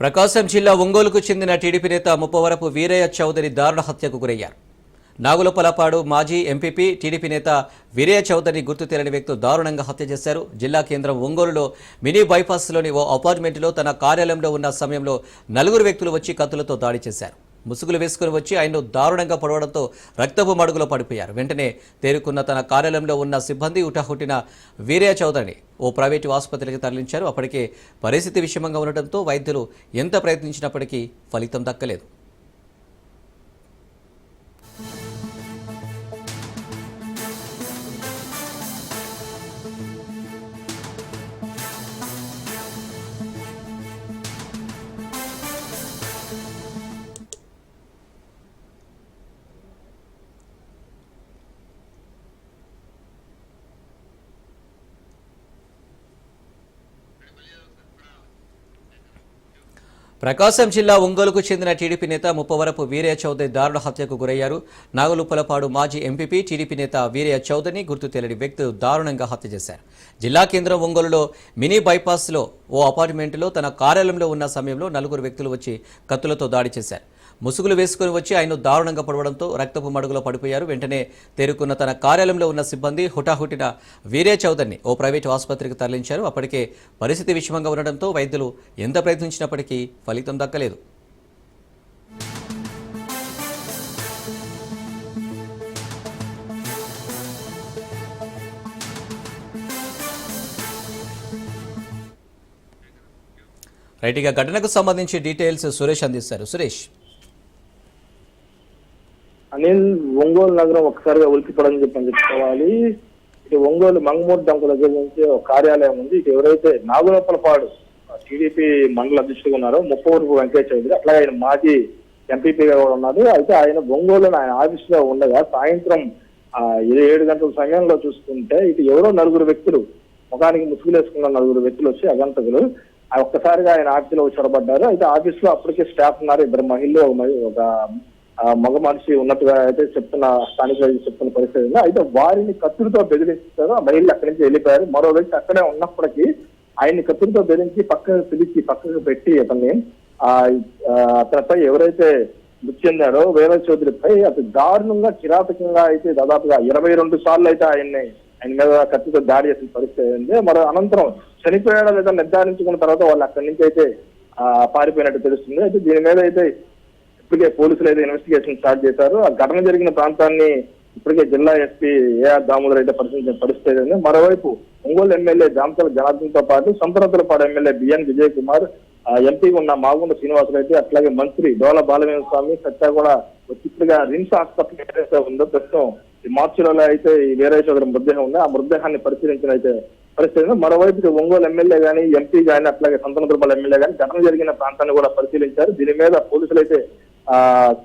ప్రకాశం జిల్లా ఒంగోలుకు చెందిన టీడీపీ నేత ముప్పవరపు వీరయ్య చౌదరి దారుణ హత్యకు గురయ్యారు. నాగులపలపాడు మాజీ ఎంపీపీ టీడీపీ నేత వీరయ్య చౌదరిని గుర్తు తెలియని వ్యక్తులు దారుణంగా హత్య చేశారు. జిల్లా కేంద్రం ఒంగోలులో మినీ బైపాస్లోని ఓ అపార్ట్మెంట్లో తన కార్యాలయంలో ఉన్న సమయంలో నలుగురు వ్యక్తులు వచ్చి కత్తులతో దాడి చేశారు. ముసుగులు వేసుకుని వచ్చి ఆయన్ను దారుణంగా పొడవడంతో రక్తపు మడుగులో పడిపోయారు. వెంటనే తేరుకున్న తన కార్యాలయంలో ఉన్న సిబ్బంది ఉటాహుట్టిన వీరయ్య చౌదరిని ఓ ప్రైవేటు ఆసుపత్రికి తరలించారు. అప్పటికే పరిస్థితి విషమంగా ఉండటంతో వైద్యులు ఎంత ప్రయత్నించినప్పటికీ ఫలితం దక్కలేదు. ప్రకాశం జిల్లా ఒంగోలుకు చెందిన టీడీపీ నేత ముప్పవరపు వీరయ్య చౌదరి దారుణ హత్యకు గురయ్యారు. నాగులుప్పలపాడు మాజీ ఎంపీపీ టీడీపీ నేత వీరయ్య చౌదరిని గుర్తు తెలియని వ్యక్తులు దారుణంగా హత్య చేశారు. జిల్లా కేంద్రం ఒంగోలులో మినీ బైపాస్లో ఓ అపార్ట్మెంట్లో తన కార్యాలయంలో ఉన్న సమయంలో నలుగురు వ్యక్తులు వచ్చి కత్తులతో దాడి చేశారు. ముసుగులు వేసుకుని వచ్చి ఆయన దారుణంగా పడవడంతో రక్తపు మడుగులో పడిపోయారు. వెంటనే తేరుకున్న తన కార్యాలయంలో ఉన్న సిబ్బంది హుటాహుటిన వీరే చౌదరిని ఓ ప్రైవేటు ఆసుపత్రికి తరలించారు. అప్పటికే పరిస్థితి విషమంగా ఉండడంతో వైద్యులు ఎంత ప్రయత్నించినప్పటికీ ఫలితం దక్కలేదు. రైట్ ఇక ఘటనకు సంబంధించి డీటెయిల్స్ సురేష్ అందిస్తారు. సురేష్. అనిల్ ఒంగోలు నగరం ఒకసారిగా ఉలికిపడని చెప్పని చెప్పుకోవాలి. ఇటు ఒంగోలు మంగమూరు డంక దగ్గర నుంచి ఒక కార్యాలయం ఉంది. ఇటు ఎవరైతే నాగులప్పలపాడు టీడీపీ మండల అధ్యక్షుడు ఉన్నారో ముప్పవరపు వెంకయ్య చౌదరి అట్లాగే ఆయన మాజీ ఎంపీపీగా కూడా ఉన్నారు. అయితే ఆయన ఒంగోలు ఆయన ఆఫీస్లో ఉండగా సాయంత్రం ఆ, ఏడు గంటల సమయంలో చూసుకుంటే ఇటు ఎవరో నలుగురు వ్యక్తులు ముఖానికి ముసుగులేసుకున్న నలుగురు వ్యక్తులు వచ్చి అగంతకులు. ఆ ఒక్కసారిగా ఆయన ఆఫీసులో చొరబడ్డారు. అయితే ఆఫీస్లో అప్పటికే స్టాఫ్ ఉన్నారు. ఇద్దరు మహిళలు ఒక మగ మనిషి ఉన్నట్టుగా అయితే చెప్తున్న స్థానిక చెప్తున్న పరిస్థితి ఉంది. అయితే వారిని కత్తులతో బెదిరిస్తారు. ఆ మహిళలు అక్కడి నుంచి వెళ్ళిపోయారు. మరో వ్యక్తి అక్కడే ఉన్నప్పటికీ ఆయన్ని కత్తులతో బెదిరించి పక్కకు పిలిచి పక్కకు పెట్టి అతన్ని ఆ అతనిపై ఎవరైతే మృతి చెందాడో వీర చౌదరిపై అతను దారుణంగా కిరాతకంగా అయితే దాదాపుగా ఇరవై రెండు సార్లు అయితే ఆయన్ని ఆయన మీద కత్తితో దాడి చేసిన పరిస్థితి ఉంది. మరో అనంతరం చనిపోయాడా లేదా నిర్ధారించుకున్న తర్వాత వాళ్ళు అక్కడి నుంచి అయితే ఆ, పారిపోయినట్టు తెలుస్తుంది. అయితే దీని మీద అయితే ఇప్పటికే పోలీసులు అయితే ఇన్వెస్టిగేషన్ స్టార్ట్ చేశారు. ఆ ఘటన జరిగిన ప్రాంతాన్ని ఇప్పటికే జిల్లా ఎస్పీ ఏఆర్ దామోదర్ అయితే పరిశీలించిన పరిస్థితి ఉంది మరోవైపు ఒంగోలు ఎమ్మెల్యే జామతల జనార్దన్తో పాటు సంతరతులపాడు MLA BN Vijay Kumar MP ఎంపీగా ఉన్న మాగుండ శ్రీనివాసులు అయితే అట్లాగే మంత్రి డోల బాలవేంద్ర స్వామి సత్యా కూడా వచ్చి ఇప్పుడుగా రిమ్స్ హాస్పిటల్ ఏదైతే ఉందో ప్రస్తుతం ఈ మార్చిలో అయితే ఈ వీరయ్య చౌదరి మృతదేహం ఉంది. ఆ మృతదేహాన్ని పరిశీలించిన అయితే పరిస్థితి ఉంది. మరోవైపు ఒంగోలు ఎమ్మెల్యే కానీ ఎంపీ కానీ అట్లాగే సంతనతులపాడు ఎమ్మెల్యే కానీ ఘటన జరిగిన ప్రాంతాన్ని కూడా పరిశీలించారు. దీని మీద పోలీసులు అయితే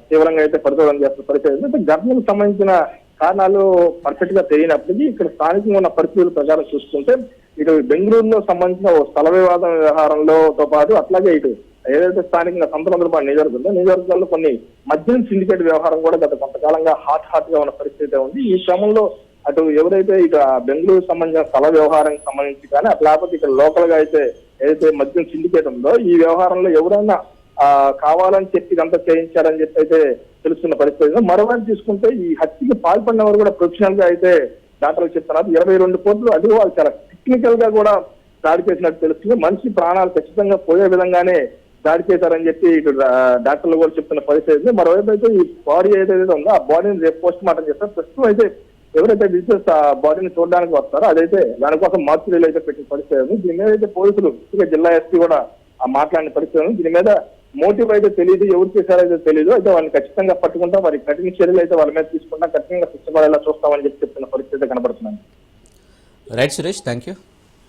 తీవ్రంగా అయితే పరిశోధన చేస్తున్న పరిస్థితి. అయితే గర్భం సంబంధించిన కారణాలు పర్ఫెక్ట్గా తెలియనప్పటికీ ఇక్కడ స్థానికంగా ఉన్న పరిస్థితుల ప్రకారం చూసుకుంటే ఇటు బెంగళూరులో సంబంధించిన ఓ స్థల వివాదం వ్యవహారంలోతో పాటు అట్లాగే ఇటు ఏదైతే స్థానికంగా సంతనందరపాటు నియోజకవర్గం ఉందో నియోజకవర్గంలో కొన్ని మద్యం సిండికేట్ వ్యవహారం కూడా గత కొంతకాలంగా హాట్ హాట్గా ఉన్న పరిస్థితి ఉంది. ఈ క్రమంలో అటు ఎవరైతే ఇటు బెంగళూరు సంబంధించిన స్థల వ్యవహారానికి సంబంధించి కానీ అట్లా లేకపోతే ఇక్కడ లోకల్గా అయితే ఏదైతే మద్యం సిండికేట్ ఉందో ఈ వ్యవహారంలో ఎవరైనా ఆ కావాలని చెప్పి ఇదంతా చేయించారని చెప్పి అయితే తెలుస్తున్న పరిస్థితి ఉంది. మరోవైపు చూసుకుంటే ఈ హత్యకి పాల్పడిన వారు కూడా ప్రొఫెషనల్గా అయితే డాక్టర్లు చెప్తున్నారు ఇరవై రెండు కోట్లు అది వాళ్ళు చాలా టెక్నికల్గా కూడా దాడి చేసినట్టు తెలుస్తుంది. మనిషి ప్రాణాలు ఖచ్చితంగా పోయే విధంగానే దాడి చేశారని చెప్పి ఇటు డాక్టర్లు కూడా చెప్తున్న పరిస్థితి ఉంది. మరోవైపు అయితే ఈ బాడీ ఏదైతే ఉందో ఆ బాడీని రేపు పోస్ట్ మార్టం చేస్తారు. ప్రస్తుతం అయితే ఎవరైతే విజిటర్స్ ఆ బాడీని చూడడానికి వస్తారో అదైతే దానికోసం మార్చురీలు అయితే పెట్టిన పరిస్థితి దీని మీద అయితే పోలీసులు జిల్లా ఎస్పీ కూడా ఆ మాట్లాడిన పరిస్థితి దీని మీద మోటివ్ అయితే తెలియదు ఎవరు చేశారో అయితే తెలియదు అయితే వాళ్ళని ఖచ్చితంగా పట్టుకుంటాం. వారి కఠిన చర్యలు అయితే వాళ్ళ మీద తీసుకుంటాం. ఖచ్చితంగా శిక్ష పడేలా చూస్తామని చెప్పి చెప్తున్న పరిస్థితి కనబడుతున్నాయి రైట్ సురేష్ థ్యాంక్ యూ